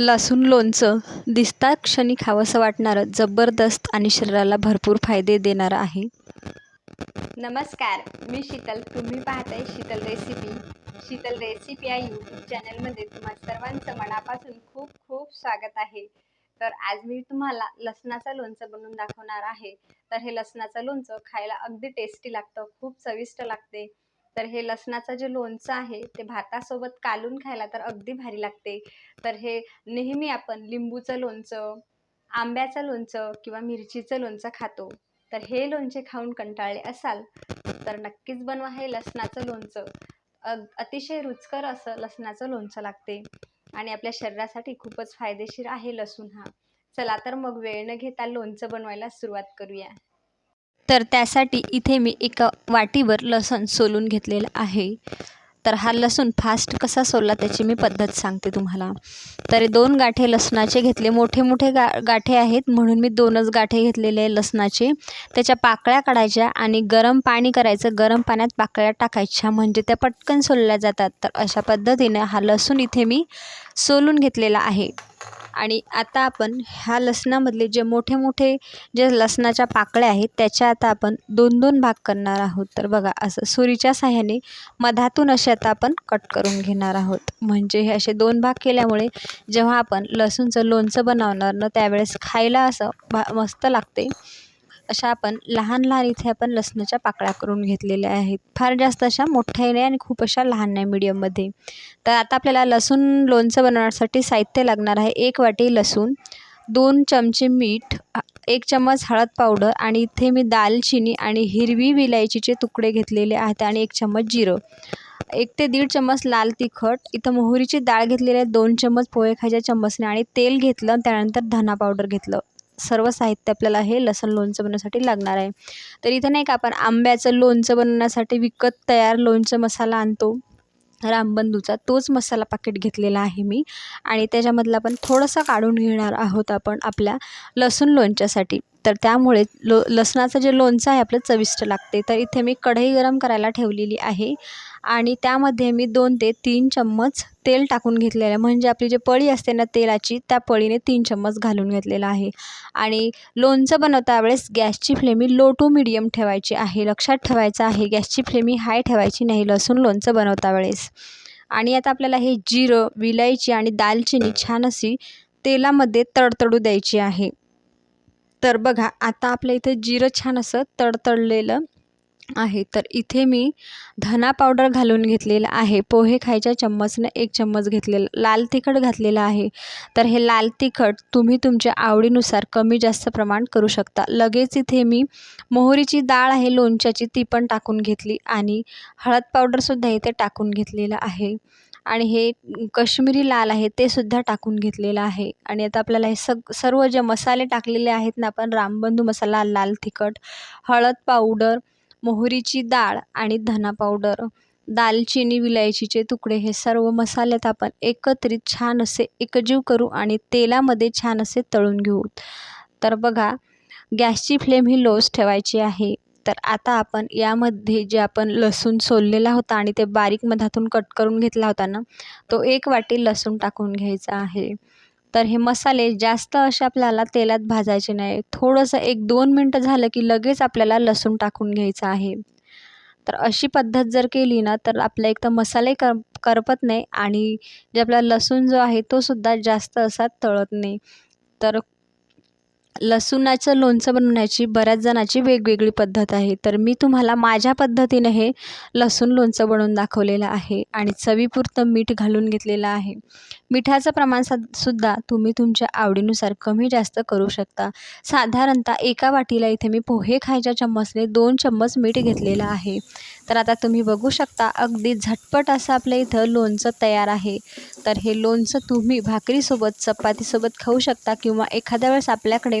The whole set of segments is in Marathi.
लसूण लोणचं दिसता क्षणी खावंसं वाटणारं जबरदस्त आणि शरीराला भरपूर फायदे देणारं आहे. नमस्कार मी शीतल. तुम्ही पाहताय शीतल रेसिपी. शीतल रेसिपी या यूट्यूब चॅनलमध्ये तुम्हा सर्वांचं मनापासून खूप खूप स्वागत आहे. तर आज मी तुम्हाला लसणाचं लोणचं बनवून दाखवणार आहे. तर हे लसणाचं लोणचं खायला अगदी टेस्टी लागतं खूप चविष्ट लागते. तर हे लसणाचं जे लोणचं आहे ते भातासोबत कालून खायला तर अगदी भारी लागते. तर हे नेहमी आपण लिंबूचं लोणचं आंब्याचं लोणचं किंवा मिरचीचं लोणचं खातो. तर हे लोणचे खाऊन कंटाळले असाल तर नक्कीच बनवा हे लसणाचं लोणचं. अग अतिशय रुचकर असं लसणाचं लोणचं लागते. आणि आपल्या शरीरासाठी खूपच फायदेशीर आहे लसूण हा. चला तर मग वेळ न घेता लोणचं बनवायला सुरुवात करूया. तर त्यासाठी इथे मी एका वाटीवर लसूण सोलून घेतलेलं आहे. तर हा लसूण फास्ट कसा सोलला त्याची मी पद्धत सांगते तुम्हाला. तर दोन गाठे लसणाचे घेतले. मोठे मोठे गा गाठे आहेत म्हणून मी दोनच गाठे घेतलेले आहे लसणाचे. त्याच्या पाकळ्या काढायच्या आणि गरम पाणी करायचं. गरम पाण्यात पाकळ्या टाकायच्या. म्हणजे त्या पटकन सोलल्या जातात. तर अशा पद्धतीने हा लसूण इथे मी सोलून घेतलेला आहे. आणि आता आपण ह्या लसणामधले जे मोठे मोठे जे लसणाच्या पाकळ्या आहेत त्याच्या आता आपण दोन दोन भाग करणार आहोत. तर बघा असं सुरीच्या साह्याने मधातून असे आता आपण कट करून घेणार आहोत. म्हणजे हे असे दोन भाग केल्यामुळे जेव्हा आपण लसूणचं लोणचं बनवणार ना त्यावेळेस खायला असं भा मस्त लागते. अशा आपण लहान लहान इथे आपण लसणाच्या पाकळ्या करून घेतलेल्या आहेत. फार जास्त अशा मोठ्या नाही आणि खूप अशा लहान नाही मीडियममध्ये तर आता आपल्याला लसूण लोणचं बनवण्यासाठी साहित्य लागणार आहे एक वाटी लसूण दोन चमचे मीठ एक चम्मच हळद पावडर आणि इथे मी दालचिनी आणि हिरवी विलायचीचे तुकडे घेतलेले आहेत आणि एक चम्मच जिरं. एक ते दीड चम्मच लाल तिखट इथं मोहरीची डाळ घेतलेली आहे दोन चम्मच पोहे खायच्या चम्मचने आणि तेल घेतलं त्यानंतर धना पावडर घेतलं. सर्व साहित्य आपल्याला हे लसण लोणचं बनवण्यासाठी लागणार आहे. तर इथं नाही का आपण आंब्याचं लोणचं बनवण्यासाठी विकत तयार लोणचं मसाला आणतो. रामबंधूचा तोच मसाला पाकिट घेतलेला आहे मी. आणि त्याच्यामधला आपण थोडंसं काढून घेणार आहोत आपण आपल्या लसूण लोणच्यासाठी. तर त्यामुळे लो लसणाचं जे लोणचं आहे आपलं चविष्ट लागते. तर इथे मी कढई गरम करायला ठेवलेली आहे. आणि त्यामध्ये मी दोन ते तीन चम्मच तेल टाकून घेतलेलं आहे. म्हणजे आपली जी पळी असते ना तेलाची त्या पळीने तीन चम्मच घालून घेतलेलं आहे. आणि लोणचं बनवता वेळेस गॅसची फ्लेम ही लो टू मिडियम ठेवायची आहे. लक्षात ठेवायचं आहे गॅसची फ्लेम ही हाय ठेवायची नाही लसूण लोणचं बनवता वेळेस. आणि आता आपल्याला हे जिरं विलायची आणि दालचिनी छान अशी तेलामध्ये तडतडू द्यायची आहे. तर बघा आता आपल्या इथं जिरं छान असं तडतडलेलं आहे. तर इथे मी धना पावडर घालून घेतलेलं आहे. पोहे खायच्या चम्मचनं एक चम्मच घेतलेलं लाल तिखट घातलेलं आहे. तर हे लाल तिखट तुम्ही तुमच्या आवडीनुसार कमी जास्त प्रमाण करू शकता. लगेच इथे मी मोहरीची डाळ आहे लोणच्याची ती पण टाकून घेतली आणि हळद पावडरसुद्धा इथे टाकून घेतलेलं आहे. आणि हे कश्मीरी लाल आहे ते सुद्धा टाकून घेतलेलं आहे. आणि आता आपल्याला हे सग सर्व जे मसाले टाकलेले आहेत ना आपण रामबंधू मसाला लाल तिखट हळद पावडर मोहरीची डाळ आणि धना पावडर दालचिनी विलायचीचे तुकडे हे सर्व मसाल्यात आपण एकत्रित छान असे एकजीव करू आणि तेलामध्ये छान असे तळून घेऊ. तर बघा गॅसची फ्लेम ही लोच ठेवायची आहे. तर आता आपण यामध्ये जे आपण लसूण सोललेला होता आणि ते बारीक मधातून कट करून घेतला होता ना तो एक वाटी लसूण टाकून घ्यायचा आहे. तर हे मसाले जास्त असे आपल्याला तेलात भाजायचे नाही. थोडंसं एक दोन मिनटं झालं की लगेच आपल्याला लसूण टाकून घ्यायचं आहे. तर अशी पद्धत जर केली ना तर आपल्या एक तर मसाले कर करपत नाही आणि जे आपला लसूण जो आहे तो सुद्धा जास्त असा तळत नाही. तर लसूणाचं लोणचं बनवण्याची बऱ्याच जणाची वेगवेगळी पद्धत आहे. तर मी तुम्हाला माझ्या पद्धतीने हे लसूण लोणचं बनवून दाखवलेलं आहे आणि चवीपुरतं मीठ घालून घेतलेलं आहे. मिठाचं प्रमाण स सुद्धा तुम्ही तुमच्या आवडीनुसार कमी जास्त करू शकता. साधारणतः एका वाटीला इथे मी पोहे खायच्या चम्मचने दोन चम्मच मीठ घेतलेलं आहे. तर आता तुम्ही बघू शकता अगदी झटपट असं आपल्या इथं लोणचं तयार आहे. तर हे लोणचं तुम्ही भाकरीसोबत चपातीसोबत खाऊ शकता किंवा एखाद्या वेळेस आपल्याकडे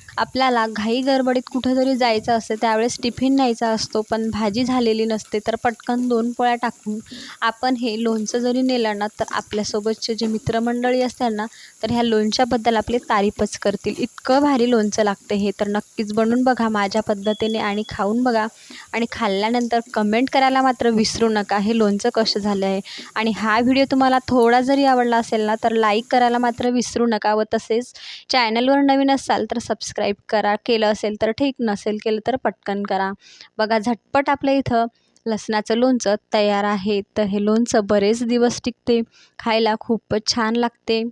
आपल्याला घाई गडबडीत कुठंतरी जायचं असते त्यावेळेस टिफिन न्यायचा असतो पण भाजी झालेली नसते तर पटकन दोन पोळ्या टाकून आपण हे लोणचं जरी नेलं ना तर आपल्यासोबतचे जे मित्रमंडळी असतात ना तर ह्या लोणच्याबद्दल आपली तारीफच करतील. इतकं भारी लोणचं लागते हे तर नक्कीच बनवून बघा माझ्या पद्धतीने आणि खाऊन बघा. आणि खाल्ल्यानंतर कमेंट करायला मात्र विसरू नका हे लोणचं कसं झालं आहे. आणि हा व्हिडिओ तुम्हाला थोडा जरी आवडला असेल ना तर लाईक करायला मात्र विसरू नका व तसेच चॅनलवर नवीन असाल तर सबस्क्राईब करा. केलं असेल तर ठीक नसेल केलं तर पटकन करा. बघा झटपट आपल्या इथं लसणाचं लोणचं तयार आहे. तर हे लोणचं बरेच दिवस टिकते. खायला खूपच छान लागते.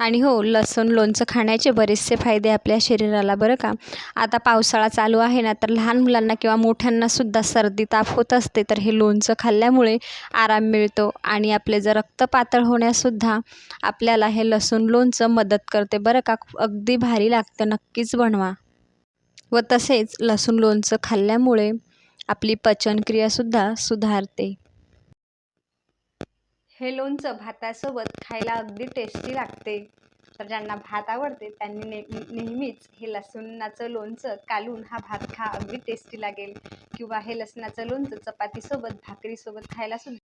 आणि हो लसूण लोणचं खाण्याचे बरेचसे फायदे आपल्या शरीराला बरं का? आता पावसाळा चालू आहे ना तर लहान मुलांना किंवा मोठ्यांनासुद्धा सर्दी ताप होत असते. तर हे लोणचं खाल्ल्यामुळे आराम मिळतो आणि आपले जर रक्त पातळ होण्यासुद्धा आपल्याला हे लसूण लोणचं मदत करते. बरं का? अगदी भारी लागतं. नक्कीच बनवा. व तसेच लसूण लोणचं खाल्ल्यामुळे आपली पचनक्रियासुद्धा सुधारते. हे लोणचं भातासोबत खायला अगदी टेस्टी लागते. तर ज्यांना भात आवडते त्यांनी ने नेहमीच हे लसूणाचं लोणचं कालून हा भात खा अगदी टेस्टी लागेल. किंवा हे लसणाचं लोणचं चपातीसोबत भाकरीसोबत खायला सुद्धा